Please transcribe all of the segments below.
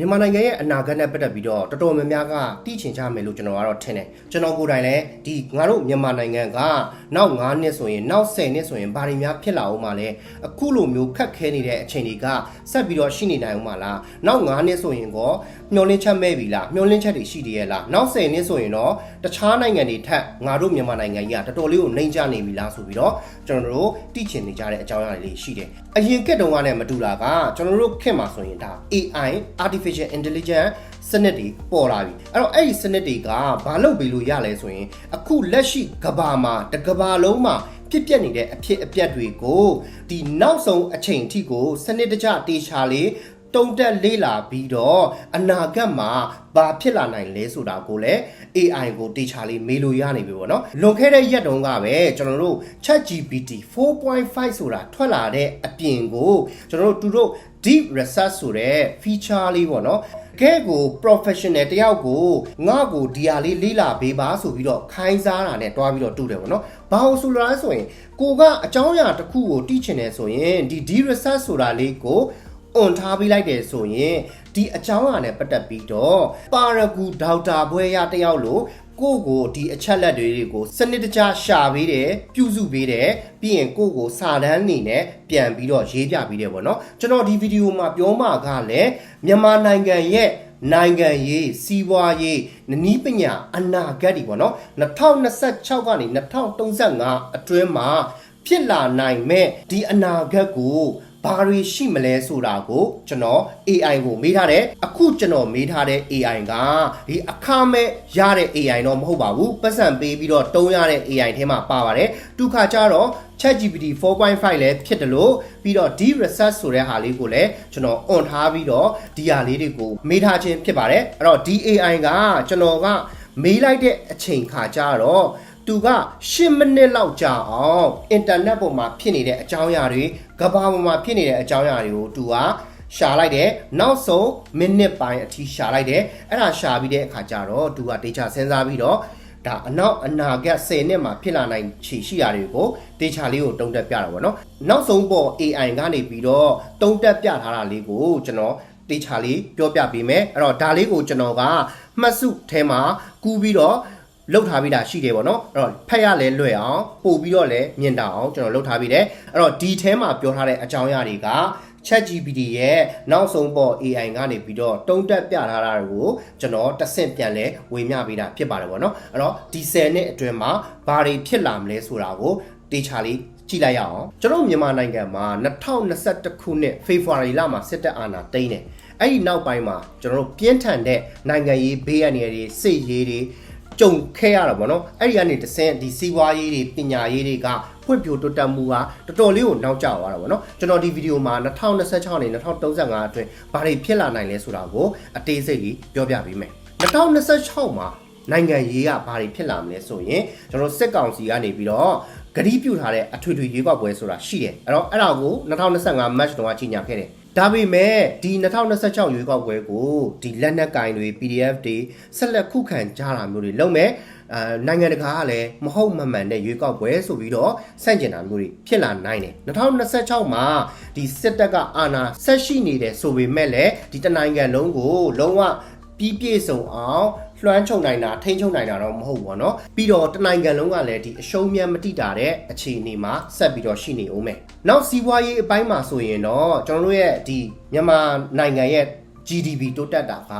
မြန်မာနိုင်ငံရဲ့အနာဂတ်နဲ့ပတ်သက်ပြီးတော့တော်တော်များများကတိချင်ကြမယ်လို့ကျွန်တော်ကတော့ထင်တယ်ကျွန်တော်ကိုယ်တိုင်လည်းဒီငါတို့မြန်မာနိုင်ငံကနောက်9နှစ်ဆိုရင်နောက်10နှစ်ဆိုရင်ဘာတွေများဖြစ်လာအောင်မလဲအခုလိုမျိုးခက်ခဲနေတဲ့အချိန်တွေကဆက်ပြီးတော့ရှိနေနိုင်အောင်မလားနောက်9နှစ်ဆိုရင်ကောမျောလင်းချက်မဲ့ပြီလားမျောလင်းချက်တွေရှိသေးရဲ့လားနောက်10နှစ်ဆိုရင်တော့တခြားနိုင်ငံတွေထက်ငါတို့မြန်မာနိုင်ငံကြီးကတော်တော်လေးကိုနှိမ့်ချနေပြီလားဆိုပြီးတော့ကျွန်တော်တို့တိချင်နေကြတဲ့အကြောင်းအရာတွေရှိတယ်အရင်ကက်တုန်းကလည်းမတူတာကကျွန်တော်တို့ခင်မှာဆိုရင်ဒါ AI artificial intelligence စနစ်တွေပေါ်လာပြီအဲ့တော့အဲ့ဒီစနစ်တွေကဘာလုပ်ပေးလို့ရလဲဆိုရင်အခုလက်ရှိကဘာမှာတကဘာလုံးမှာဖြစ်ပျက်နေတဲ့အဖြစ်အပျက်တွေကိုဒီနောက်ဆုံးအချိန်အထိကိုစနစ်တကျတေချာလေးတုံတက်လေးလာပြီးတော့အနာဂတ်မှာဘာဖြစ်လာနိုင်လဲဆိုတာကိုလည်း AI ကိုတေချာလေးမေးလို့ရနေပြီပေါ့နော်လွန်ခဲ့တဲ့ရက်တုန်းကပဲကျွန်တော်တို့ ChatGPT 4.5ဆိုတာထွက်လာတဲ့အပြင်ကိုကျွန်တော်တို့သူတို့ deep research ဆိုတဲ့ feature လေးပေါ့နော်ကဲကို professional တယောက်ကိုငါ့ကိုဒီဟာလေးလေးလာပေးပါဆိုပြီးတော့ခိုင်းစားတာနဲ့တွားပြီးတော့တူတယ်ပေါ့နော်ဘာလို့ဆိုလားဆိုရင်ကိုကအကြောင်းအရာတစ်ခုကိုတီးချင်တယ်ဆိုရင်ဒီ deep research ဆိုတာလေးကိုအွန်ထားပေးလိုက်တယ်ဆိုရင်ဒီအကြောင်းအရာနဲ့ပတ်သက်ပြီးတော့ပါရဂူဒေါက်တာဘွဲရတယောက်လို့ ကိုယ့်ကိုဒီအချက်လက်တွေကိုစနစ်တကျရှာပေးတယ်ပြုစုပေးတယ်ပြီးရင်ကိုယ့်ကိုစာတန်းနေနဲ့ပြန်ပြီးတော့ရေးပြပေးတယ်ပေါ့နော်ကျွန်တော်ဒီဗီဒီယိုမှာပြောမှာကလည်းမြန်မာနိုင်ငံရဲ့နိုင်ငံရေးစီးပွားရေးနည်းပညာအနာဂတ်တွေပေါ့နော်2026ကနေ2035အတွင်းမှာဖြစ်လာနိုင်မဲ့ဒီအနာဂတ်ကို ဘာတွေရှိမလဲဆိုတာကိုကျွန်တော် AI ကိုမေးထားတယ်အခုကျွန်တော်မေးထားတဲ့ AI ကဒီအခမဲ့ရတဲ့ AI တော့မဟုတ်ပါဘူးပတ်စံပေးပြီးတော့တုံးရတဲ့ AI ထဲမှာပါပါတယ်တူခါကြတော့ ChatGPT 4.5လည်းဖြစ်တယ်လို့ပြီးတော့ deep research ဆိုတဲ့ဟာလေးကိုလည်းကျွန်တော် on ထားပြီးတော့ဒီဟာလေးတွေကိုမေးထားခြင်းဖြစ်ပါတယ်အဲ့တော့ဒီ AI ကကျွန်တော်ကမေးလိုက်တဲ့အချိန်ခါကြတော့ သူက10မိနစ်လောက်ကြာအောင်အင်တာနက်ပေါ်မှာဖြစ်နေတဲ့အကြောင်းအရာတွေကဘာပေါ်မှာဖြစ်နေတဲ့အကြောင်းအရာတွေကိုသူကရှာလိုက်တယ်နောက်ဆုံးမိနစ်ပိုင်းအထိရှာလိုက်တယ်အဲ့ဒါရှာပြီးတဲ့အခါကျတော့သူကတေချာစဉ်းစားပြီးတော့ဒါအနောက်အနာဂတ်10နှစ်မှာဖြစ်လာနိုင်ခြေရှိရာတွေကိုတေချာလေးကိုတုံးတက်ပြတာပေါ့နော်နောက်ဆုံးပေါ် AI ကနေပြီးတော့တုံးတက်ပြထားတာလေးကိုကျွန်တော်တေချာလေးပြောပြပေးမယ်အဲ့တော့ဒါလေးကိုကျွန်တော်ကမှတ်စုထဲမှာကူးပြီးတော့ လောက်ထားပြီးတာရှိတယ်ပေါ့နော်အဲ့တော့ဖက်ရလဲလွယ်အောင်ပို့ပြီးတော့လဲမြင်တာအောင်ကျွန်တော်လောက်ထားပြီးတယ်အဲ့တော့ဒီထဲမှာပြောထားတဲ့အကြောင်းအရာတွေက ChatGPT ရဲ့နောက်ဆုံးပေါ် AI ကနေပြီးတော့တုံးတက်ပြထားတာတွေကိုကျွန်တော်တစ်ဆင့်ပြန်လဲဝေမျှပေးတာဖြစ်ပါတယ်ပေါ့နော်အဲ့တော့ဒီ10နှစ်အတွင်းမှာဘာတွေဖြစ်လာမလဲဆိုတာကိုတေချာလေးကြည့်လိုက်ရအောင်ကျွန်တော်မြန်မာနိုင်ငံမှာ2021ခုနှစ်ဖေဖော်ဝါရီလမှာစစ်တပ်အာဏာသိမ်းတယ်အဲ့ဒီနောက်ပိုင်းမှာကျွန်တော်တို့ပြင်းထန်တဲ့နိုင်ငံရေးဘေးအန္တရာယ်တွေစစ်ရေးတွေ ကြုံခဲ့ရတာပေါ့နော်အဲ့ဒီကနေတဆင့်ဒီစီးပွားရေးတွေပညာရေးတွေကဖွံ့ဖြိုးတိုးတက်မှုကတော်တော်လေးကိုနောက်ကျသွားတာပေါ့နော်ကျွန်တော်ဒီဗီဒီယိုမှာ2026နဲ့2035အတွင်းဘာတွေဖြစ်လာနိုင်လဲဆိုတာကိုအသေးစိတ်လေးပြောပြပေးမယ်2026မှာနိုင်ငံရေးကဘာတွေဖြစ်လာမလဲဆိုရင်ကျွန်တော်စစ်ကောင်စီကနေပြီးတော့ဂရီးပြုတ်ထားတဲ့အထွေထွေရွေးကောက်ပွဲဆိုတာရှိတယ်အဲ့တော့အဲ့ဒါကို2025 match တုန်းကကြီးညာခဲ့တယ် ဒါပေမဲ့ဒီ2026ရွေးကောက်ပွဲကိုဒီလက်နက်ကင်တွေ PDF တွေဆက်လက်ခုခံကြတာမျိုးတွေလုပ်မယ်အဲနိုင်ငံတကာကလည်းမဟုတ်မမှန်တဲ့ရွေးကောက်ပွဲဆိုပြီးတော့ဆန့်ကျင်တာမျိုးတွေဖြစ်လာနိုင်တယ်2026မှာဒီစစ်တပ်ကအာဏာဆက်ရှိနေတယ်ဆိုပေမဲ့လည်းဒီတနိုင်ငံလုံးကိုလုံးဝပြီးပြည့်စုံအောင် လွှမ်းခြုံနိုင်တာထိန်းချုပ်နိုင်တာတော့မဟုတ်ဘူးပေါ့နော်ပြီးတော့တနိုင်ငံလုံးကလည်းဒီအရှုံးမြတ်မတိတာတဲ့အခြေအနေမှာဆက်ပြီးတော့ရှိနေဦးမယ်နောက်စီးပွားရေးအပိုင်းမှာဆိုရင်တော့ကျွန်တော်တို့ရဲ့ဒီမြန်မာနိုင်ငံရဲ့ GDP တိုးတက်တာက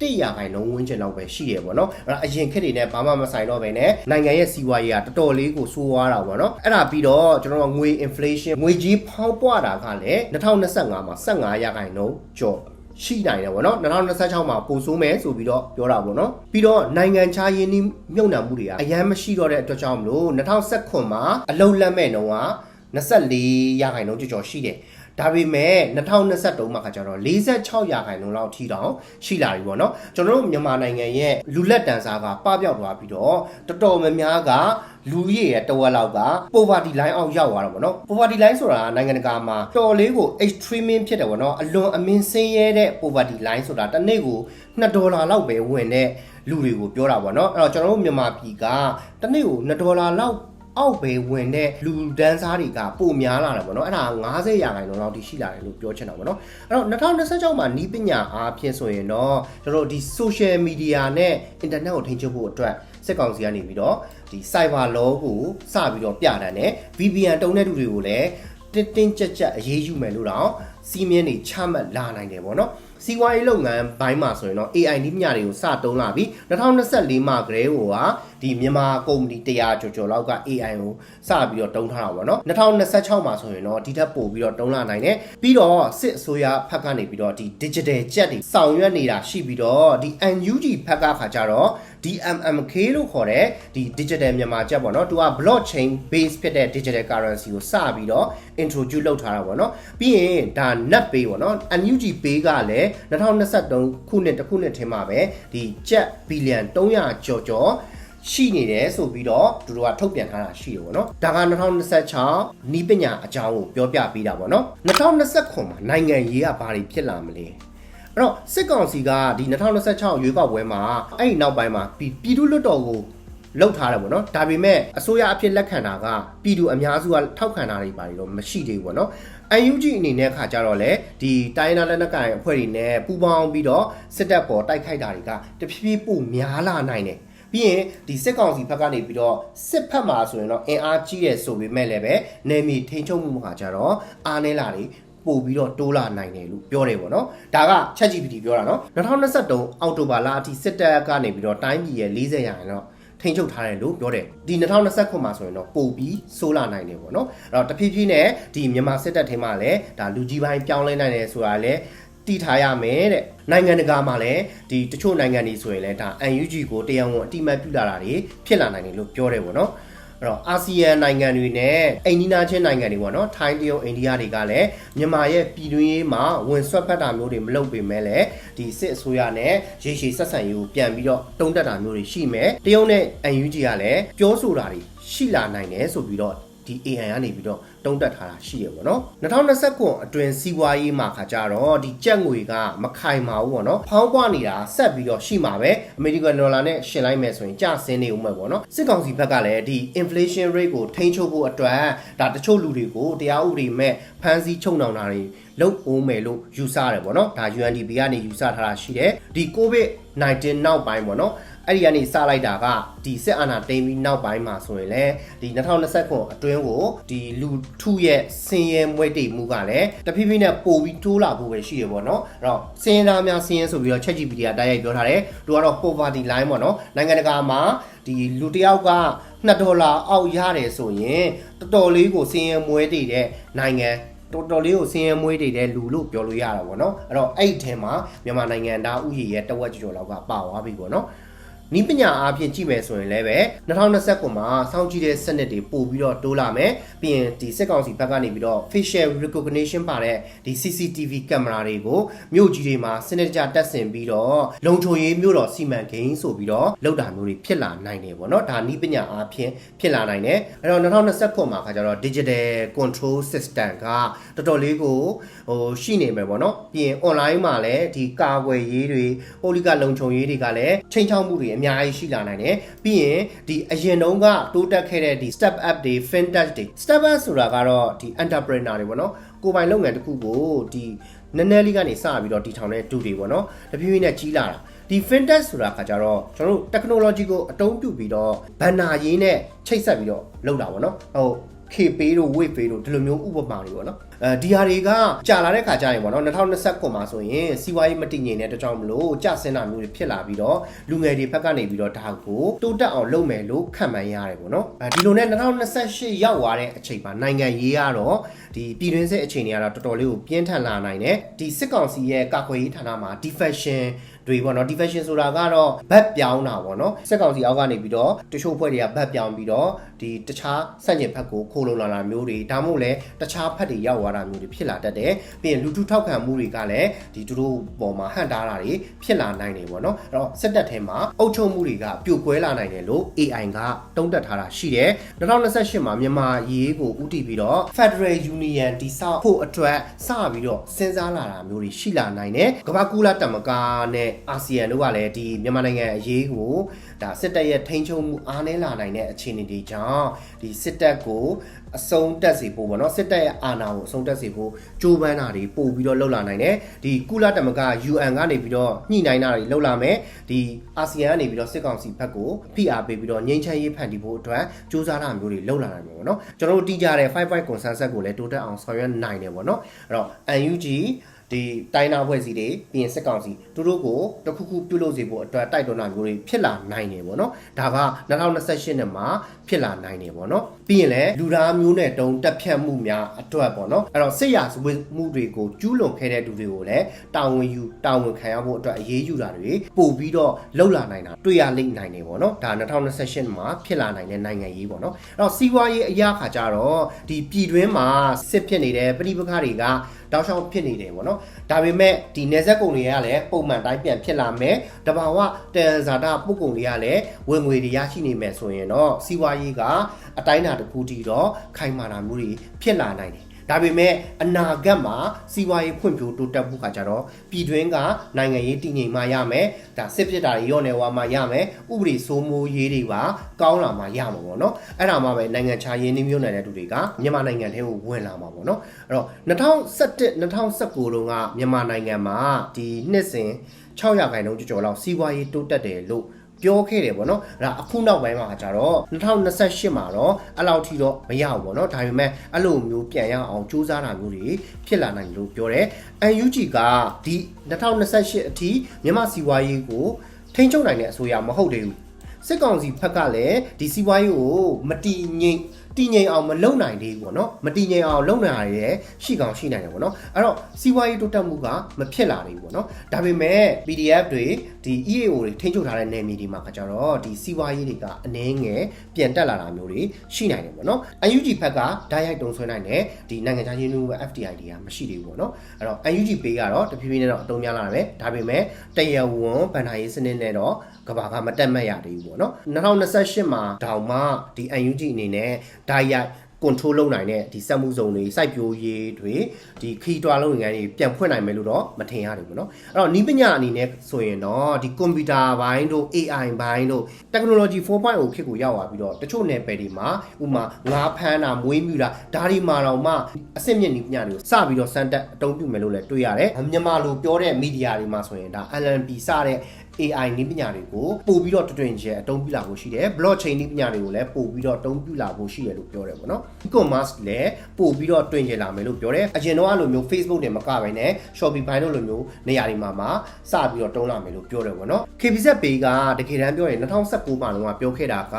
1ရာခိုင်နှုန်းဝန်းကျင်လောက်ပဲရှိရပေါ့နော်အဲ့ဒါအရင်ခက်တွေနဲ့ဘာမှမဆိုင်တော့ပဲねနိုင်ငံရဲ့စီးပွားရေးကတော်တော်လေးကိုဆိုးွားတာပေါ့နော်အဲ့ဒါပြီးတော့ကျွန်တော်ကငွေ inflation ငွေကြီးဖောင်းပွားတာကလည်း2025မှာ15ရာခိုင်နှုန်းကျော် ရှိနိုင်တယ်ဗောနော်2026မှာပိုဆိုးမယ်ဆိုပြီးတော့ပြောတာဗောနော်ပြီးတော့နိုင်ငံခြားရင်းနှီးမြုပ်နှံမှုတွေကအများမရှိတော့တဲ့အတွက်ကြောင့်မလို့2019မှာအလုံလက်မဲ့နှုန်းက24ရာခိုင်နှုန်းကျော်ကျော်ရှိတယ် ဒါပေမဲ့2023မှာခါကျတော့46ရာခိုင်နှုန်းလောက်ထိတောင်ရှိလာပြီပေါ့နော်ကျွန်တော်တို့မြန်မာနိုင်ငံရဲ့လူလက်တန်းစားကပပျောက်သွားပြီးတော့တော်တော်များများကလူကြီးရဲ့တဝက်လောက်က poverty line အောက်ရောက်သွားတာပေါ့နော် poverty line ဆိုတာနိုင်ငံတကာမှာတော်လေးကို extreme ဖြစ်တယ်ပေါ့နော်အလွန်အမင်းဆင်းရဲတဲ့ poverty line ဆိုတာတစ်နေ့ကို2ဒေါ်လာလောက်ပဲဝင်တဲ့လူတွေကိုပြောတာပေါ့နော်အဲ့တော့ကျွန်တော်တို့မြန်မာပြည်ကတစ်နေ့ကို2ဒေါ်လာလောက် အောက်ဘေးဝင်တဲ့လူဒန်းစားတွေကပိုများလာတယ်ပေါ့နော်အဲ့ဒါ90ရာခိုင်နှုန်းလောက်ထိရှိလာတယ်လို့ပြောချင်တာပေါ့နော်အဲ့တော့2026မှာနီးပညာအားဖြင့်ဆိုရင်တော့ကျွန်တော်တို့ဒီ social media နဲ့ internet ကိုထိန်းချုပ်ဖို့အတွက်စစ်ကောင်စီကနေပြီးတော့ဒီ cyber law ကိုစပြီးတော့ပြတန်းတယ် VPN တုံးတဲ့လူတွေကိုလည်းတင်းတင်းကြပ်ကြပ်အရေးယူမယ်လို့တော့စီးမြင်းတွေချမှတ်လာနိုင်တယ်ပေါ့နော်စီးပွားရေးလုပ်ငန်းဘိုင်းမှာဆိုရင်တော့ AI နည်းပညာတွေကိုစတုံးလာပြီး2024မှာကလေးဟိုကဒီမြန်မာကုမ္ပဏီ100ကျော်ကျော်လောက်က AI ကိုစပြီးတော့တုံးထားတာပေါ့နော်2026မှာဆိုရင်တော့ဒီထက်ပိုပြီးတော့တုံးလာနိုင်တယ်ပြီးတော့စစ်အစိုးရဖက်ကနေပြီးတော့ဒီ digital jet တွေဆောင်ရွက်နေတာရှိပြီးတော့ဒီ NUG ဖက်ကခါကြတော့ DMMK လို့ခေါ်တဲ့ဒီ digital မြန်မာကျပ်ပေါ့နော်သူက blockchain base ဖြစ်တဲ့ digital currency ကိုစပြီးတော့ introduce လုပ်ထားတာပေါ့နော်ပြီးရင်ဒါ net pay ပေါ့နော် NUG pay ကလည်း2023ခုနှစ်တစ်ခုနှစ်ထင်မှာပဲဒီကျပ်ဘီလီယံ300ကျော်ကျော် ရှိနေတယ်ဆိုပြီးတော့သူတို့ကထုတ်ပြန်ထားတာရှိတယ်ပေါ့နော်ဒါက2026နီးပညာအကြောင်းကိုပြောပြပေးတာပေါ့နော်2029မှာနိုင်ငံရေးကဘာတွေဖြစ်လာမလဲအဲ့တော့စစ်ကောင်စီကဒီ2026ရွေးကောက်ပွဲမှာအဲ့ဒီနောက်ပိုင်းမှာပြည်ပြည်သူ့လွတ်တော်ကိုလောက်ထားတယ်ပေါ့နော်ဒါပေမဲ့အစိုးရအဖြစ်လက်ခံတာကပြည်သူအများစုကထောက်ခံတာတွေပါတော့မရှိသေးဘူးပေါ့နော် UNG အနေနဲ့ခါကြတော့လေဒီတိုင်းနာလက်နက်ကိုင်အဖွဲ့တွေနဲ့ပူးပေါင်းပြီးတော့စစ်တပ်ပေါ်တိုက်ခိုက်တာတွေကတဖြည်းဖြည်းပိုများလာနိုင်တယ် ပြီးရင်ဒီစစ်ကောင်စီဘက်ကနေပြီးတော့စစ်ဖက်မှာဆိုရင်တော့အင်အားကြီးတယ်ဆိုပေမဲ့လည်းပဲနေမီထိန်းချုပ်မှုမှာကြတော့အားနည်းလာတယ်ပို့ပြီးတော့တိုးလာနိုင်တယ်လို့ပြောတယ်ပေါ့နော်ဒါက ChatGPT ပြောတာနော်2023အောက်တိုဘာလအထိစစ်တပ်ကနေပြီးတော့တိုင်းပြည်ရဲ့40ရာခိုင်နှုန်းထိန်းချုပ်ထားတယ်လို့ပြောတယ်ဒီ2029မှာဆိုရင်တော့ပို့ပြီးဆိုးလာနိုင်တယ်ပေါ့နော်အဲ့တော့တဖြည်းဖြည်းနဲ့ဒီမြန်မာစစ်တပ်ထဲမှာလည်းဒါလူကြီးပိုင်းပြောင်းလဲနိုင်တယ်ဆိုတာလည်း တည်ထားရမယ်တဲ့နိုင်ငံတကာမှာလည်းဒီတချို့နိုင်ငံတွေဆိုရင်လည်းဒါ UNG ကိုတရားဝင်အတိမတ်ပြုလာတာတွေဖြစ်လာနိုင်တယ်လို့ပြောတယ်ပေါ့နော်အဲ့တော့အာဆီယံနိုင်ငံတွေနဲ့အိန္ဒိယချင်းနိုင်ငံတွေပေါ့နော်ထိုင်းတရုတ်အိန္ဒိယတွေကလည်းမြန်မာရဲ့ပြည်တွင်းရေးမှာဝင်ဆွတ်ဖက်တာမျိုးတွေမလုပ်ပေမဲ့လည်းဒီစစ်အစိုးရနဲ့ရေရှည်ဆက်ဆံရေးကိုပြန်ပြီးတော့တုံးတက်တာမျိုးတွေရှိမယ်တရုတ်နဲ့ UNG ကလည်းပြောဆိုတာတွေရှိလာနိုင်တယ်ဆိုပြီးတော့ဒီ AI ကနေပြီးတော့ တုံးတက်ထားတာရှိရပေါ့နော်2029အတွင်းစီးပွားရေးမှာခါကြတော့ဒီကြက်ငွေကမခိုင်ပါဘူးပေါ့နော်ဖောင်းပွားနေတာဆက်ပြီးတော့ရှိမှာပဲအမေရိကန်ဒေါ်လာနဲ့ရှင်လိုက်မယ်ဆိုရင်ကျဆင်းနေဦးမှာပေါ့နော်စစ်ကောင်စီဘက်ကလည်းဒီ inflation rate ကိုထိန်းချုပ်ဖို့အတွက်ဒါတချို့လူတွေကိုတရားဥပဒေမဲ့ဖမ်းဆီးချုပ်နှောင်တာတွေလုပ်အောင်မယ်လို့ယူဆရတယ်ပေါ့နော်ဒါ UNDP ကနေယူဆထားတာရှိတယ်ဒီ COVID 19နောက်ပိုင်းပေါ့နော် အဲ့ဒီကနေစလိုက်တာကဒီစစ်အာဏာသိမ်းပြီးနောက်ပိုင်းမှာဆိုရင်လည်းဒီ2029အတွင်းကိုဒီလူထုရဲ့စင်ရဲမွဲတေမှုကလည်းတဖြည်းဖြည်းနဲ့ပိုပြီးတိုးလာဖို့ပဲရှိရပေါ့နော်အဲ့တော့စင်ရသားများစင်ရဲဆိုပြီးတော့ ChatGPT ကတိုက်ရိုက်ပြောထားတယ်သူကတော့ poverty line ပေါ့နော်နိုင်ငံတကာမှာဒီလူတစ်ယောက်က2ဒေါ်လာအောက်ရတယ်ဆိုရင်တော်တော်လေးကိုစင်ရဲမွဲတေတဲ့နိုင်ငံတော်တော်လေးကိုစင်းရဲမွေးနေတဲ့လူလို့ပြောလို့ရတာပေါ့နော်အဲ့တော့အဲ့ဒီအထဲမှာမြန်မာနိုင်ငံသားဥယျာဉ်ရဲ့တဝက်ကျော်လောက်ကပါသွားပြီပေါ့နော် နီးပညာအားဖြင့်ကြည့်မယ်ဆိုရင်လည်းပဲ2029မှာစောင့်ကြည့်တဲ့စနစ်တွေပို့ပြီးတော့တိုးလာမယ်ပြီးရင်ဒီစစ်ကောင်စီဘက်ကနေပြီးတော့ facial recognition ပါတဲ့ဒီ CCTV ကင်မရာတွေကိုမြို့ကြီးတွေမှာစနစ်တကျတက်ဆင်ပြီးတော့လုံခြုံရေးမြို့တော်စီမံကိန်းဆိုပြီးတော့လောက်တာမျိုးတွေဖြစ်လာနိုင်တယ်ပေါ့နော်ဒါနီးပညာအားဖြင့်ဖြစ်လာနိုင်တယ်အဲ့တော့2029မှာခါကျတော့ digital control system ကတော်တော်လေးကိုဟိုရှိနေမယ်ပေါ့နော်ပြီးရင် online မှာလည်းဒီကာကွယ်ရေးတွေပိုလီကလုံခြုံရေးတွေကလည်းချိန်ချောက်မှုတွေအများကြီးရှိလာနိုင်တယ်ပြီးရင်ဒီအရင်တုန်းကတိုးတက်ခဲ့တဲ့ဒီ step up တွေ fintech တွေ step up ဆိုတာကတော့ဒီ entrepreneur တွေပေါ့နော်ကိုယ်ပိုင်လုပ်ငန်းတစ်ခုကိုဒီနည်းနည်းလေးကနေစပြီးတော့တီထောင်တဲ့တူတွေပေါ့နော်တဖြည်းဖြည်းနဲ့ကြီးလာတာဒီ fintech ဆိုတာခါကြတော့ကျွန်တော်တို့ technology ကိုအသုံးပြုပြီးတော့ဘဏ္ဍာရေးနဲ့ချိတ်ဆက်ပြီးတော့လုပ်တာပေါ့နော်ဟို K ပေးတို့ weight ပေးတို့ဒီလိုမျိုးဥပမာတွေပေါ့နော်အဲဒီဟာတွေကကြာလာတဲ့ခါကျရင်ပေါ့နော်2029မှာဆိုရင်စီးပွားရေးမတည်ငြိမ်တဲ့တကြောင်မလို့ကျဆင်းတာမျိုးတွေဖြစ်လာပြီးတော့လူငယ်တွေဘက်ကနေပြီးတော့ဒါကိုတိုးတက်အောင်လုပ်မယ်လို့ခံမှန်းရတယ်ပေါ့နော်အဲဒီလိုနဲ့2028ရောက်သွားတဲ့အချိန်မှာနိုင်ငံရေးကတော့ဒီပြည်တွင်းစစ်အခြေအနေကတော့တော်တော်လေးကိုပြင်းထန်လာနိုင်တယ်ဒီစစ်ကောင်စီရဲ့ကာကွယ်ရေးဌာနမှာ defection တွေပေါ့နော် defection ဆိုတာကတော့ဘက်ပြောင်းတာပေါ့နော်စစ်ကောင်စီအောက်ကနေပြီးတော့တချို့ဖွဲ့တွေကဘက်ပြောင်းပြီးတော့ ဒီတခြားဆန့်ကျင်ဘက်ကိုခိုးလုံလာတာမျိုးတွေဒါမှမဟုတ်လည်းတခြားဘက်တွေရောက်သွားတာမျိုးတွေဖြစ်လာတတ်တယ်ပြီးရင်လူထုထောက်ခံမှုတွေကလည်းဒီသူတို့ပေါ်မှာဟန်တားတာတွေဖြစ်လာနိုင်တယ်ပေါ့နော်အဲ့တော့စစ်တပ်ထဲမှာအုပ်ချုပ်မှုတွေကပြိုကွဲလာနိုင်တယ်လို့ AI ကတုံးတက်ထားတာရှိတယ်2028မှာမြန်မာရေးကိုဥတည်ပြီးတော့ Federal Union တိဆောက်ဖို့အတွက်စပြီးတော့စဉ်းစားလာတာမျိုးတွေရှိလာနိုင်တယ်ကမ္ဘာကူလာတမကာနဲ့အာဆီယံတို့ကလည်းဒီမြန်မာနိုင်ငံအရေးကိုဒါစစ်တပ်ရဲ့ထိန်းချုပ်မှုအားနည်းလာနိုင်တဲ့အခြေအနေတွေကြောင့်ဒီစစ်တပ်ကိုအဆုံးတက်စေဖို့ပေါ့နော်စစ်တပ်ရဲ့အာဏာကိုအဆုံးတက်စေဖို့ကြိုးပမ်းတာတွေပို့ပြီးတော့လှုပ်လာနိုင်တယ်ဒီကုလတမက UN ကနေပြီးတော့ညှိနှိုင်းတာတွေလှုပ်လာမယ်ဒီအာဆီယံကနေပြီးတော့စစ်ကောင်စီဘက်ကိုဖိအားပေးပြီးတော့ငြိမ်းချမ်းရေးဖန်တီးဖို့အတွက်စူးစမ်းတာမျိုးတွေလှုပ်လာနိုင်တယ်ပေါ့နော်ကျွန်တော်တို့တီးကြတဲ့55 consensus ကိုလည်းတိုးတက်အောင်ဆောင်ရွက်နိုင်တယ်ပေါ့နော်အဲ့တော့ UNG ဒီတိုင်းနာဖွဲ့စည်းတွေပြီးရင်စစ်ကောင်စီသူတို့ကိုတခုခုပြုလုပ်စေဖို့အတွက်တိုက်တွန်းတာမျိုးတွေဖြစ်လာနိုင်တယ်ပေါ့နော်ဒါက2028နှစ်မှာဖြစ်လာနိုင်တယ်ပေါ့နော်ပြီးရင်လည်းလူသားမျိုးနဲ့တုံတက်ဖြတ်မှုများအတွက်ပေါ့နော်အဲ့တော့စစ်ရာဇဝတ်မှုတွေကိုကျူးလွန်ခဲ့တဲ့သူတွေကိုလည်းတာဝန်ယူတာဝန်ခံရဖို့အတွက်အရေးယူတာတွေပို့ပြီးတော့လှုပ်လာနိုင်တာတွေ့ရလိမ့်နိုင်တယ်ပေါ့နော်ဒါ2028မှာဖြစ်လာနိုင်တဲ့နိုင်ငံရေးပေါ့နော်အဲ့တော့စီးပွားရေးအရာခါကြတော့ဒီပြည်တွင်းမှာစစ်ဖြစ်နေတဲ့ပြည်ပခါတွေက တောက်ချောင်းဖြစ်နေတယ်ပေါ့နော်ဒါပေမဲ့ဒီနေဆက်ကုံတွေကလည်းပုံမှန်တိုင်းပြန်ဖြစ်လာမယ်တဘာဝတန်ဇာတာပုတ်ကုံတွေကလည်းဝင်ငွေတွေရရှိနေမယ်ဆိုရင်တော့စီးပွားရေးကအတိုင်းအတာတစ်ခုတည်းတော့ခိုင်မာတာမျိုးတွေဖြစ်လာနိုင်တယ် ဒါပေမဲ့အနာဂတ်မှာစီးပွားရေးဖွံ့ဖြိုးတိုးတက်ဖို့ကကြတော့ပြည်တွင်းကနိုင်ငံရေးတည်ငြိမ်မှရမယ်ဒါစစ်ဖြစ်တာတွေရော့နေဝါမှရမယ်ဥပဒေစိုးမိုးရေးတွေပါကောင်းလာမှရမှာပေါ့နော်အဲ့ဒါမှပဲနိုင်ငံခြားရင်းနှီးမြှုပ်နှံတဲ့သူတွေကမြန်မာနိုင်ငံထဲကိုဝင်လာမှာပေါ့နော်အဲ့တော့2017 2019တုန်းကမြန်မာနိုင်ငံမှာဒီနှစ်စဉ်6ရာခိုင်နှုန်းကျော်ကျော်လောက်စီးပွားရေးတိုးတက်တယ်လို့ ပြောခဲ့တယ်ပေါ့နော်အဲ့ဒါအခုနောက်ပိုင်းမှာကြတော့2028မှာတော့အဲ့လောက်ထိတော့မရဘူးပေါ့နော်ဒါပေမဲ့အဲ့လိုမျိုးပြန်ရအောင်စူးစမ်းတာမျိုးတွေဖြစ်လာနိုင်လို့ပြောတယ် UNG ကဒီ2028အထိမြန်မာစီးပွားရေးကိုထိန်းချုပ်နိုင်တဲ့အစိုးရမဟုတ်သေးဘူး စစ်ကောင်စီဘက်ကလည်းဒီစီးပွားရေးကိုမတီငိမ့်တည်ငြိမ်အောင်မလုပ်နိုင်သေးဘူးပေါ့နော်မတည်ငြိမ်အောင်လုပ်နိုင်ရတဲ့ရှိကောင်ရှိနိုင်တယ်ပေါ့နော်အဲ့တော့စီးပွားရေးတိုးတက်မှုကမဖြစ်လာသေးဘူးပေါ့နော်ဒါပေမဲ့ PDF တွေဒီ EAO တွေထိန်းချုပ်ထားတဲ့နယ်မြေတွေမှာကကြတော့ဒီစီးပွားရေးတွေကအနည်းငယ်ပြန်တက်လာတာမျိုးတွေရှိနိုင်တယ်ပေါ့နော် UNG ဘက်ကဓာတ်ရိုက်တုံဆွဲနိုင်တယ်ဒီနိုင်ငံခြားရင်းနှီးမှု FDI တွေကမရှိသေးဘူးပေါ့နော်အဲ့တော့ UNG ပေးကတော့တဖြည်းဖြည်းနဲ့တော့အတုံးများလာတယ်ဒါပေမဲ့တရားဝင်ဗန်နာရေးစနစ်နဲ့တော့ ကဘာကမတက်မှတ်ရသေးဘူးပေါ့နော်2028မှာတောင်မှဒီ UNG အနေနဲ့ဓာတ်ရိုက် control လုပ်နိုင်တဲ့ဒီစက်မှုစုံတွေစိုက်ပျိုးရေးတွေဒီခီးတွားလုပ်ငန်းတွေပြန်ဖွင့်နိုင်မယ်လို့တော့မထင်ရတယ်ပေါ့နော်အဲ့တော့နီးပညာအနေနဲ့ဆိုရင်တော့ဒီကွန်ပျူတာဘိုင်းတို့ AI ဘိုင်းတို့ technology 4.0ခေတ်ကိုရောက်သွားပြီးတော့တချို့နယ်ပယ်တွေမှာဥမာငါးဖမ်းတာမွေးမြူတာဒါတွေမှာတော့မှအစစ်မြင့်နီးပညာတွေကိုစပြီးတော့စမ်းတက်အသုံးပြုမယ်လို့လည်းတွေ့ရတယ်မြန်မာလိုပြောတဲ့မီဒီယာတွေမှာဆိုရင်ဒါ LNP စတဲ့ AI နည်းပညာတွေကိုပို့ပြီးတော့တွင်ကျဲအသုံးပြုလာဖို့ရှိတယ် blockchain နည်းပညာတွေကိုလည်းပို့ပြီးတော့အသုံးပြုလာဖို့ရှိတယ်လို့ပြောတယ်ပေါ့နော် e-commerce လည်းပို့ပြီးတော့တွင်ကျဲလာမယ်လို့ပြောတယ်အရင်တော့အဲ့လိုမျိုး Facebook တွေမကဘဲနဲ့ Shopify တို့လိုမျိုးနေရာတွေမှာမှစပြီးတော့တုံးလာမယ်လို့ပြောတယ်ပေါ့နော် KBZ Pay ကတကယ်တမ်းပြောရင်2019မှာတော့ပြောခဲ့တာက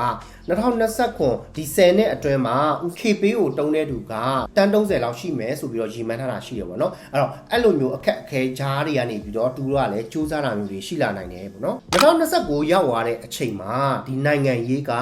2029ဒီ10နှစ်အတွင်းမှာ KP ကိုတုံးတဲ့သူကတန်း30လောက်ရှိမယ်ဆိုပြီးတော့ရည်မှန်းထားတာရှိတယ်ပေါ့နော်အဲ့တော့အဲ့လိုမျိုးအခက်အခဲဂျားတွေကနေပြီးတော့သူတို့ကလည်းစူးစမ်းတာမျိုးတွေရှိလာနိုင်တယ်ပေါ့နော်2029ရောက်သွားတဲ့အချိန်မှာဒီနိုင်ငံရေးက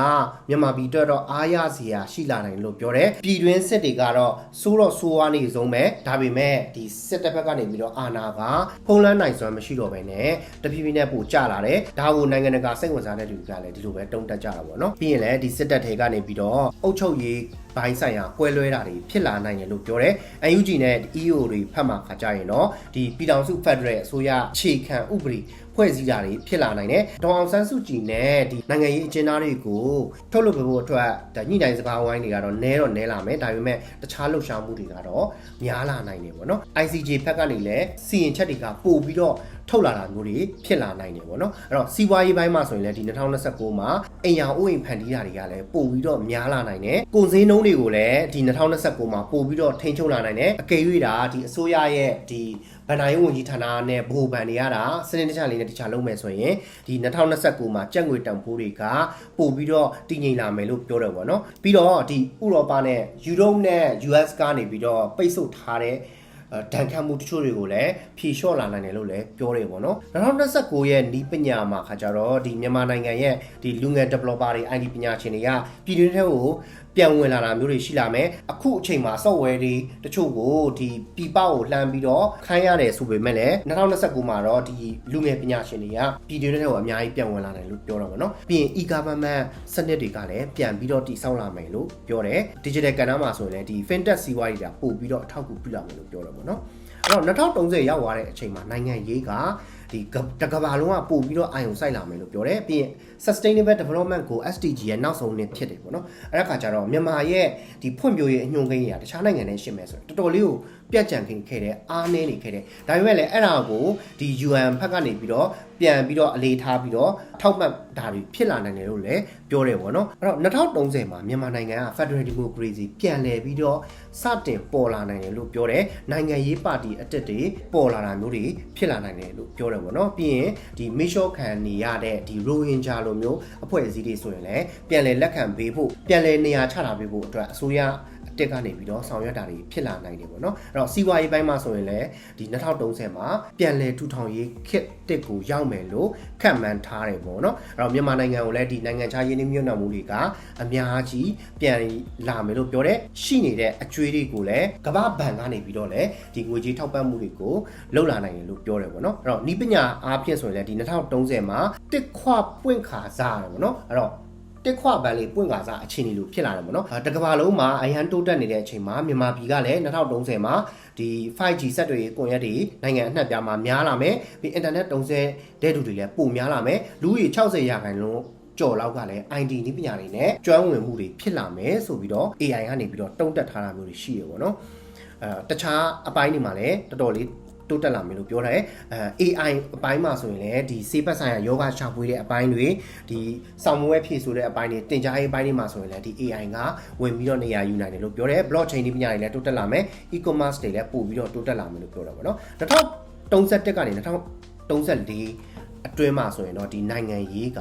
မြန်မာပြည်အတွက်တော့အားရစရာရှိလာနိုင်လို့ပြောတယ်ပြည်တွင်းစစ်တွေကတော့စိုးတော့စိုးဝါးနေဆုံးပဲဒါပေမဲ့ဒီစစ်တပ်ဘက်ကနေပြီးတော့အာဏာကဖုံးလန်းနိုင်စွမ်းမရှိတော့ဘဲနဲ့တဖြည်းဖြည်းနဲ့ပိုကျလာတယ်ဒါကိုနိုင်ငံတကာစိတ်ဝင်စားတဲ့လူတွေကလည်းဒီလိုပဲတုံးတက်ကြတာပေါ့နော်ပြီးရင်လည်းဒီစစ်တပ်တွေကနေပြီးတော့အုပ်ချုပ်ရေးဘိုင်းဆိုင်ရာကွဲလွဲတာတွေဖြစ်လာနိုင်တယ်လို့ပြောတယ်။ UNG နဲ့ EO တွေဖတ်မှာခါကြရင်တော့ဒီပြည်ထောင်စုဖက်ဒရယ်အစိုးရခြေခံဥပဒေဖွဲ့စည်းတာတွေဖြစ်လာနိုင်တယ်။ဒေါအောင်ဆန်းစုကြည်နဲ့ဒီနိုင်ငံရေးအကျဉ်းသားတွေကိုထုတ်လုပ်ပေးဖို့အတွက်ဒါညှိနှိုင်းစကားဝိုင်းတွေကတော့နဲတော့နဲလာမယ်။ဒါပေမဲ့တခြားလှုပ်ရှားမှုတွေကတော့များလာနိုင်တယ်ပေါ့နော်။ ICJ ဖက်ကနေလည်းစီရင်ချက်တွေကပို့ပြီးတော့ ထုတ်လာတာမျိုးတွေဖြစ်လာနိုင်တယ်ပေါ့နော်အဲ့တော့စီးပွားရေးပိုင်းမှာဆိုရင်လည်းဒီ2029မှာအိမ်ယာဥအိမ်ဖန်တီးတာတွေကလည်းပို့ပြီးတော့များလာနိုင်တယ်ကုန်စည်နှုန်းတွေကိုလည်းဒီ2029မှာပို့ပြီးတော့ထိန်းချုပ်လာနိုင်တယ်အကယ်၍ဒါဒီအစိုးရရဲ့ဒီဗန်နာရေးဝန်ကြီးဌာနနဲ့ဗဟိုဘဏ်တွေရတာစနစ်တကျလေးနဲ့တခြားလုံးမယ်ဆိုရင်ဒီ2029မှာကြက်ငွေတန်ဖိုးတွေကပို့ပြီးတော့တည်ငြိမ်လာမယ်လို့ပြောတယ်ပေါ့နော်ပြီးတော့ဒီဥရောပနဲ့ယူရိုပနဲ့ US ကနေပြီးတော့ပိတ်ဆို့ထားတဲ့ ဒဏ်ခတ်မှုတချို့တွေကိုလည်းဖြေလျှော့လာနိုင်တယ်လို့လည်းပြောတယ်ပေါ့နော်2029ရဲ့နီးပညာမှာခါကြတော့ဒီမြန်မာနိုင်ငံရဲ့ဒီလူငယ် developer တွေ IT ပညာရှင်တွေကပြည်တွင်းထဲကို ပြန်ဝင်လာတာမျိုးတွေရှိလာမယ်အခုအချိန်မှာ software တွေတချို့ကိုဒီပြပကိုလှမ်းပြီးတော့ခိုင်းရတယ်ဆိုပေမဲ့လည်း2029မှာတော့ဒီလူငယ်ပညာရှင်တွေကပြည်တွင်းထဲကိုအများကြီးပြန်ဝင်လာတယ်လို့ပြောတော့ဗောနော်ပြီးရင် e-government စနစ်တွေကလည်းပြန်ပြီးတော့တည်ဆောက်လာမယ်လို့ပြောတယ် digital ကဏ္ဍမှာဆိုရင်လည်းဒီ fintech စီးပွားရေးတွေကပို့ပြီးတော့အထောက်အကူပြုလာမယ်လို့ပြောတော့ဗောနော်အဲ့တော့2030ရောက်သွားတဲ့အချိန်မှာနိုင်ငံရေးက ဒီတကဘာလုံးကပို့ပြီးတော့အာရုံစိုက်လာမယ်လို့ပြောတယ်ပြီးရင် sustainable development ကို SDG ရဲ့နောက်ဆုံးနှစ်ဖြစ်တယ်ပေါ့နော်အဲ့ဒါခါကျတော့မြန်မာရဲ့ဒီဖွံ့ဖြိုးရေးအညွှန်းကိန်းတွေကတခြားနိုင်ငံနဲ့ရှင်းမယ်ဆိုတော့တော်တော်လေးကိုပြတ်ကြံခင်ခဲ့တယ်အားနည်းနေခဲ့တယ်ဒါပေမဲ့လည်းအဲ့ဒါကိုဒီ UN ဘက်ကနေပြီးတော့ပြန်ပြီးတော့အလေးထားပြီးတော့ထောက်မှတ်တာတွေဖြစ်လာနိုင်တယ်လို့လည်းပြောတယ်ပေါ့နော်အဲ့တော့2030မှာမြန်မာနိုင်ငံက Federal Democracy ပြန်လည်ပြီးတော့စတင်ပေါ်လာနိုင်တယ်လို့ပြောတယ်နိုင်ငံရေးပါတီအတက်တွေပေါ်လာတာမျိုးတွေဖြစ်လာနိုင်တယ်လို့ပြောတယ်ပေါ့နော်ပြီးရင်ဒီမေရှော့ခံနေရတဲ့ဒီ Rohingya လိုမျိုးအဖွဲ့အစည်းတွေဆိုရင်လည်းပြန်လည်လက်ခံပေးဖို့ပြန်လည်နေရာချထားပေးဖို့အတွက်အစိုးရအ တက်ကနေပြီးတော့ဆောင်ရွက်တာတွေဖြစ်လာနိုင်တယ်ပေါ့နော်အဲ့တော့စီးပွားရေးပိုင်းမှာဆိုရင်လည်းဒီ2030မှာပြန်လည်ထူထောင်ရေးခစ်တက်ကိုရောက်မယ်လို့ခန့်မှန်းထားတယ်ပေါ့နော်အဲ့တော့မြန်မာနိုင်ငံကိုလည်းဒီနိုင်ငံခြားရင်းနှီးမြှုပ်နှံမှုတွေကအများကြီးပြန်လာမယ်လို့ပြောတယ်ရှိနေတဲ့အကျွေးတွေကိုလည်းကမ္ဘာဘဏ်ကနေပြီးတော့လည်းဒီငွေကြေးထောက်ပံ့မှုတွေကိုလှုပ်လာနိုင်တယ်လို့ပြောတယ်ပေါ့နော်အဲ့တော့ဤပညာအားဖြင့်ဆိုရင်လည်းဒီ2030မှာတစ်ခွပွင့်ခါစားတယ်ပေါ့နော်အဲ့တော့ တက်ခွပန်းလေးပွင့်ကားစားအခြေအနေလိုဖြစ်လာတယ်ပေါ့နော်တကဘာလုံးမှာအရန်တိုးတက်နေတဲ့အချိန်မှာမြန်မာပြည်ကလည်း2030မှာဒီ 5G စက်တွေကွန်ရက်တွေနိုင်ငံအနှံ့ပြားမှာများလာမယ်ပြီး internet တုံးဆဲတဲ့သူတွေလည်းပိုများလာမယ်လူကြီး60ရာခိုင်နှုန်းကြော်လောက်ကလည်း ID နည်းပညာတွေနဲ့ကျွမ်းဝင်မှုတွေဖြစ်လာမယ်ဆိုပြီးတော့ AI ကနေပြီးတော့တုံးတက်ထားတာမျိုးတွေရှိရပေါ့နော်အဲတခြားအပိုင်းတွေမှာလည်းတော်တော်လေး တိုးတက်လာမယ်လို့ပြောတယ်အဲ AI အပိုင်းမှာဆိုရင်လည်းဒီစေပတ်ဆိုင်ရာယောဂရှာဖွေတဲ့အပိုင်းတွေဒီစောင့်မွေးဖြည့်ဆိုတဲ့အပိုင်းတွေတင် जा ရေးအပိုင်းတွေမှာဆိုရင်လည်းဒီ AI ကဝင်ပြီးတော့နေရာယူနိုင်တယ်လို့ပြောတယ် blockchain ဒီပညာတွေလည်းတိုးတက်လာမယ် e-commerce တွေလည်းပို့ပြီးတော့တိုးတက်လာမယ်လို့ပြောတာပေါ့နော်2031ကနေ2034အတွင်းမှာဆိုရင်တော့ဒီနိုင်ငံရေးက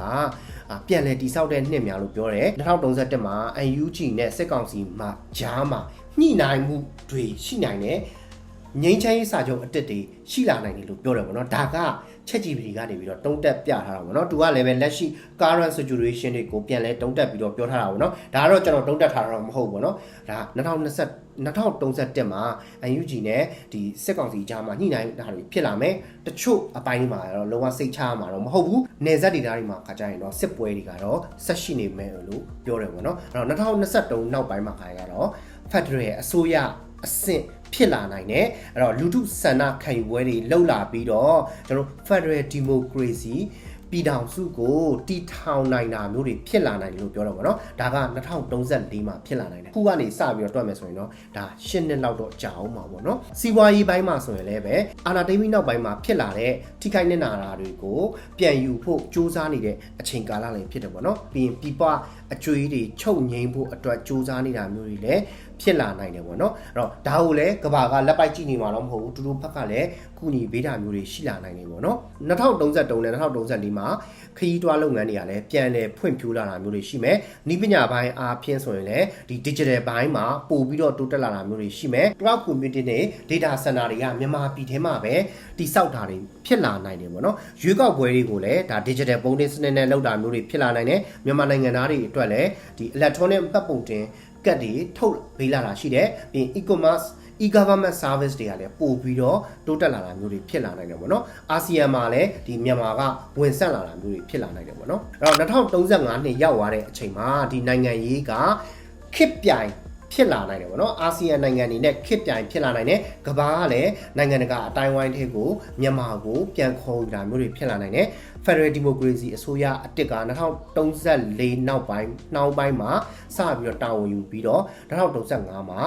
ပြန်လည်တိဆောက်တဲ့နှစ်များလို့ပြောတယ်2031မှာ UNG နဲ့စစ်ကောင်စီမှာဂျားမှာညှိနှိုင်းမှုတွေရှိနိုင်တယ် ငိမ့်ချမ်းရေးစာချုပ်အတက်တွေရှိလာနိုင်တယ်လို့ပြောတယ်ပေါ့နော်ဒါကချက်ကြည့်ပြီးကနေပြီးတော့တုံးတက်ပြထားတာပေါ့နော်သူကလည်းပဲလက်ရှိ current situation တွေကိုပြန်လဲတုံးတက်ပြီးတော့ပြောထားတာပေါ့နော်ဒါကတော့ကျွန်တော်တုံးတက်ထားတာတော့မဟုတ်ဘူးပေါ့နော်ဒါ2020 2031မှာ UNG နဲ့ဒီစစ်ကောင်စီကြားမှာညှိနှိုင်းတာတွေဖြစ်လာမယ်တချို့အပိုင်းတွေမှာတော့လုံးဝစိတ်ချရမှာတော့မဟုတ်ဘူးနေဆက်ဒေတာတွေမှာခါကြရင်တော့စစ်ပွဲတွေကတော့ဆက်ရှိနေမယ်လို့ပြောတယ်ပေါ့နော်အဲ့တော့2023နောက်ပိုင်းမှာခါရတော့ Federal ရဲ့အစိုးရအဆင့် ဖြစ်လာနိုင်တယ်အဲ့တော့လူထုဆန္ဒခံယူပွဲတွေလှုပ်လာပြီးတော့ကျွန်တော် Federal Democracy ပြည်ထောင်စုကိုတီထောင်နိုင်တာမျိုးတွေဖြစ်လာနိုင်တယ်လို့ပြောတော့ဗောနော်ဒါက2034မှာဖြစ်လာနိုင်တယ်ခုကနေစပြီးတော့တွက်မယ်ဆိုရင်တော့ဒါ10နှစ်လောက်တော့ကြာအောင်မှာဗောနော်စီးပွားရေးပိုင်းမှာဆိုရင်လည်းပဲအာနာတိမိနောက်ပိုင်းမှာဖြစ်လာတဲ့ထိခိုက်နေနာတာတွေကိုပြန်ယူဖို့စ조사နေတဲ့အချိန်ကာလလည်းဖြစ်တယ်ဗောနော်ပြီးရင်ပြပအကျွေးတွေချုပ်ငိမ့်ဖို့အတွက်စ조사နေတာမျိုးတွေလည်း ဖြစ်လာနိုင်တယ်ပေါ့နော်အဲ့တော့ဒါကိုလည်းကဘာကလက်ပိုက်ကြည့်နေမှာတော့မဟုတ်ဘူးတူတူဖက်ကလည်းကုညီပေးတာမျိုးတွေရှိလာနိုင်တယ်ပေါ့နော်2033နဲ့2034မှာခရီးတွားလုပ်ငန်းတွေကလည်းပြန်လည်ဖွံ့ဖြိုးလာတာမျိုးတွေရှိမယ်နီးပညာပိုင်းအားဖြင့်ဆိုရင်လည်းဒီ digital ဘိုင်းမှာပို့ပြီးတော့တိုးတက်လာတာမျိုးတွေရှိမယ် cloud computing နဲ့ data center တွေကမြန်မာပြည်ထဲမှာပဲတိစောက်တာတွေဖြစ်လာနိုင်တယ်ပေါ့နော်ရွေးကောက်ပွဲတွေကိုလည်းဒါ digital ပုံတင်စနစ်နဲ့လုပ်တာမျိုးတွေဖြစ်လာနိုင်တယ်မြန်မာနိုင်ငံသားတွေအတွက်လည်းဒီ electronic မှတ်ပုံတင် ကတ်တွေထုတ်ပေးလာတာရှိတယ်ပြီး e-commerce e-government service တွေကလည်းပို့ပြီးတော့တိုးတက်လာတာမျိုးတွေဖြစ်လာနိုင်တယ်ပေါ့နော်အာဆီယံမှာလည်းဒီမြန်မာကဝင်ဆက်လာတာမျိုးတွေဖြစ်လာနိုင်တယ်ပေါ့နော်အဲ့တော့2035နှစ်ရောက်သွားတဲ့အချိန်မှာဒီနိုင်ငံရေးကခစ်ပြိုင်ဖြစ်လာနိုင်တယ်ပေါ့နော်အာဆီယံနိုင်ငံတွေနဲ့ခစ်ပြိုင်ဖြစ်လာနိုင်တယ်ကဘာကလည်းနိုင်ငံတကာအတိုင်းဝိုင်းထဲကိုမြန်မာကိုပြန်ခေါ်ယူတာမျိုးတွေဖြစ်လာနိုင်တယ် Federal Democracy အစိုးရအစ်စ်က2034နောက်ပိုင်းနှောင်းပိုင်းမှာစပြီးတော့တာဝန်ယူပြီးတော့2035မှာ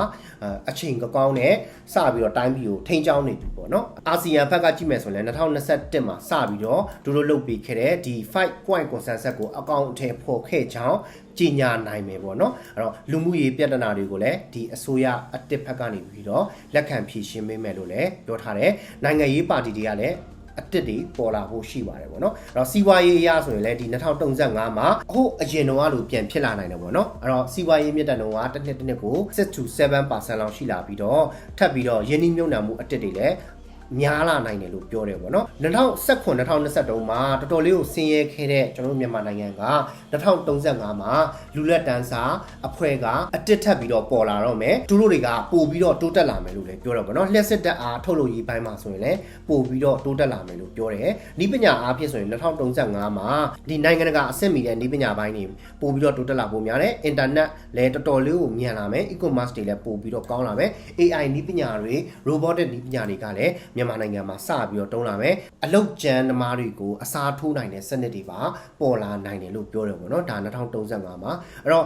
အချိန်ကောင်းနဲ့စပြီးတော့တိုင်းပြည်ကိုထိန်းချောင်းနေပြီပေါ့နော်အာဆီယံဘက်ကကြည့်မယ်ဆိုရင်2021မှာစပြီးတော့ဒုတို့လုပ်ပြီးခဲ့တဲ့ဒီ5 point consensus ကိုအကောင့်အထည်ဖော်ခဲ့ကြောင်းကြီးညာနိုင်မယ်ပေါ့နော်အဲ့တော့လူမှုရေးပြဿနာတွေကိုလည်းဒီအစိုးရအတစ်ဖက်ကနေပြီးတော့လက်ခံဖြေရှင်းပေးမယ်လို့လည်းပြောထားတယ်နိုင်ငံရေးပါတီတွေကလည်း အတစ်တွေပေါ်လာဖို့ရှိပါတယ်ပေါ့နော်အဲ့တော့စီးပွားရေးအရဆိုရင်လည်းဒီ2035မှာအခုအရင်တော့လို့ပြန်ဖြစ်လာနိုင်တယ်ပေါ့နော်အဲ့တော့စီးပွားရေးမြင့်တက်နှုန်းကတစ်နှစ်တစ်နှစ်ကို6 to 7%လောက်ရှိလာပြီးတော့ထပ်ပြီးတော့ယင်းနှိမ့်မြုံနှံမှုအတစ်တွေလည်း များလာနိုင်တယ်လို့ပြောတယ်ပေါ့နော်2019 2023မှာတော်တော်လေးကိုဆင်းရဲခဲ့တဲ့ကျွန်တော်တို့မြန်မာနိုင်ငံက2035မှာလူလက်တန်းစာအဖွဲ့ကအတစ်ထပ်ပြီးတော့ပေါ်လာတော့မယ်သူတို့တွေကပို့ပြီးတော့တိုးတက်လာမယ်လို့လည်းပြောတော့ပေါ့နော်လျှက်စစ်တက်အားထုတ်လို့ရေးပိုင်းမှာဆိုရင်လည်းပို့ပြီးတော့တိုးတက်လာမယ်လို့ပြောတယ်ဤပညာအားဖြင့်ဆိုရင်2035မှာဒီနိုင်ငံတကာအဆင့်မီတဲ့ဤပညာပိုင်းတွေပို့ပြီးတော့တိုးတက်လာဖို့များတယ်အင်တာနက်လည်းတော်တော်လေးကိုမြန်လာမယ် e-commerce တွေလည်းပို့ပြီးတော့ကောင်းလာမယ် AI ဤပညာတွေ robotic ဤပညာတွေကလည်းမြန်မာနိုင်ငံမှာစပြီးတော့တုံးလာမယ်အလုတ်ကျန်းသမားတွေကိုအစားထိုးနိုင်တဲ့စနစ်တွေပါပေါ်လာနိုင်တယ်လို့ပြောတယ်ပေါ့နော်ဒါ2035မှာအဲ့တော့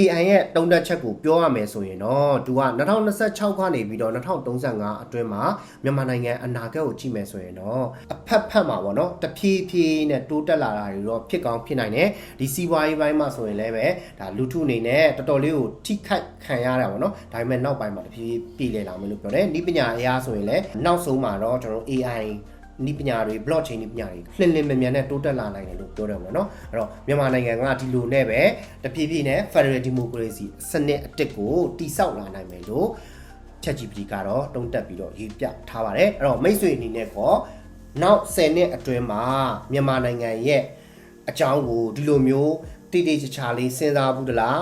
AI ရဲ့တုံးတက်ချက်ကိုပြောရမယ်ဆိုရင်တော့သူက2026ကနေပြီးတော့2035အတွင်းမှာမြန်မာနိုင်ငံအနာဂတ်ကိုကြည့်မယ်ဆိုရင်တော့အဖက်ဖက်မှာပေါ့နော်တဖြည်းဖြည်းနဲ့တိုးတက်လာတာတွေတော့ဖြစ်ကောင်းဖြစ်နိုင်တယ်ဒီစီးပွားရေးပိုင်းမှာဆိုရင်လည်းပဲဒါလူထုအနေနဲ့တော်တော်လေးကိုထိခိုက်ခံရတာပေါ့နော်ဒါပေမဲ့နောက်ပိုင်းမှာတဖြည်းဖြည်းပြည်လည်လာမယ်လို့ပြောတယ်ဤပညာအရာဆိုရင်လည်းနောက်ဆုံးမှာတော့ကျွန်တော်တို့ AI နိပညာတွေ blockchain နိပညာတွေလှင်လင်းမြန်မြန်နဲ့တိုးတက်လာနိုင်တယ်လို့ပြောတယ်ပေါ့နော်အဲ့တော့မြန်မာနိုင်ငံကဒီလိုနဲ့ပဲတဖြည်းဖြည်းနဲ့ Federal Democracy စနစ်အတစ်ကိုတိဆောက်လာနိုင်မယ်လို့ ChatGPT ကတော့တုံးတက်ပြီးတော့ရေးပြထားပါတယ်အဲ့တော့မိတ်ဆွေအနေနဲ့ကောနောက်10နှစ်အတွင်းမှာမြန်မာနိုင်ငံရဲ့အကြောင်းကိုဒီလိုမျိုးတိတိကျကျလေးစဉ်းစားဘူးတလား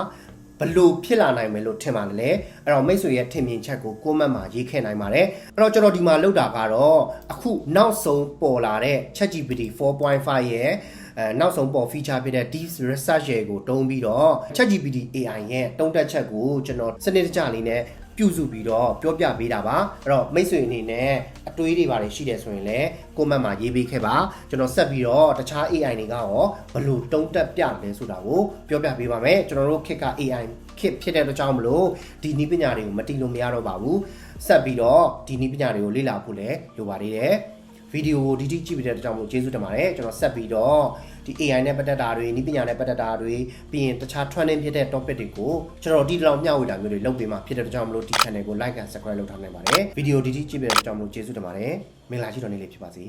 ဘလို့ဖြစ်လာနိုင်မယ်လို့ထင်ပါလဲအဲ့တော့မိတ်ဆွေရဲ့ထင်မြင်ချက်ကိုကိုမတ်မှာရေးခဲ့နိုင်ပါတယ်အဲ့တော့ကျွန်တော်ဒီမှာလောက်တာကတော့အခုနောက်ဆုံးပေါ်လာတဲ့ ChatGPT 4.5ရဲ့အဲနောက်ဆုံးပေါ် feature ဖြစ်တဲ့ deep research ရဲ့ကိုတုံးပြီးတော့ ChatGPT AI ရဲ့တုံးတက်ချက်ကိုကျွန်တော်စနစ်တကျလေးနဲ့ ပြုစုပြီးတော့ပြောပြပေးတာပါအဲ့တော့မိတ်ဆွေအနေနဲ့အတွေးတွေပါတယ်ရှိတယ်ဆိုရင်လည်းကိုမတ်မှာရေးပေးခဲ့ပါကျွန်တော်ဆက်ပြီးတော့တခြား AI တွေကရောဘယ်လို့တုံးတက်ပြလဲဆိုတာကိုပြောပြပေးပါမယ်ကျွန်တော်တို့ခက်က AI ခစ်ဖြစ်တဲ့အတွက်ကြောင့်မလို့ဒီနည်းပညာတွေကိုမတီးလို့မရတော့ပါဘူးဆက်ပြီးတော့ဒီနည်းပညာတွေကိုလေ့လာဖို့လည်းလိုပါသေးတယ်ဗီဒီယိုကိုဒီတိကြည့်ပြီးတဲ့အတွက်ကြောင့်မို့ကျေးဇူးတင်ပါတယ်ကျွန်တော်ဆက်ပြီးတော့ ဒီ AI နဲ့ပတ်သက်တာတွေနည်းပညာနဲ့ပတ်သက်တာတွေပြီးရင်တခြား trending ဖြစ်တဲ့ topic တွေကိုကျွန်တော်ဒီတလောင်မျှဝေတာမျိုးတွေလုပ်ပေးမှာဖြစ်တဲ့အတွက်ကြောင့်မလို့ဒီ channel ကို like and subscribe လုပ်ထားနိုင်ပါတယ်ဗီဒီယိုဒီတိကြည့်ပြီးတဲ့အတွက်ကြောင့်မို့ကျေးဇူးတင်ပါတယ်မင်္ဂလာရှိတော်နေ့လေးဖြစ်ပါစေ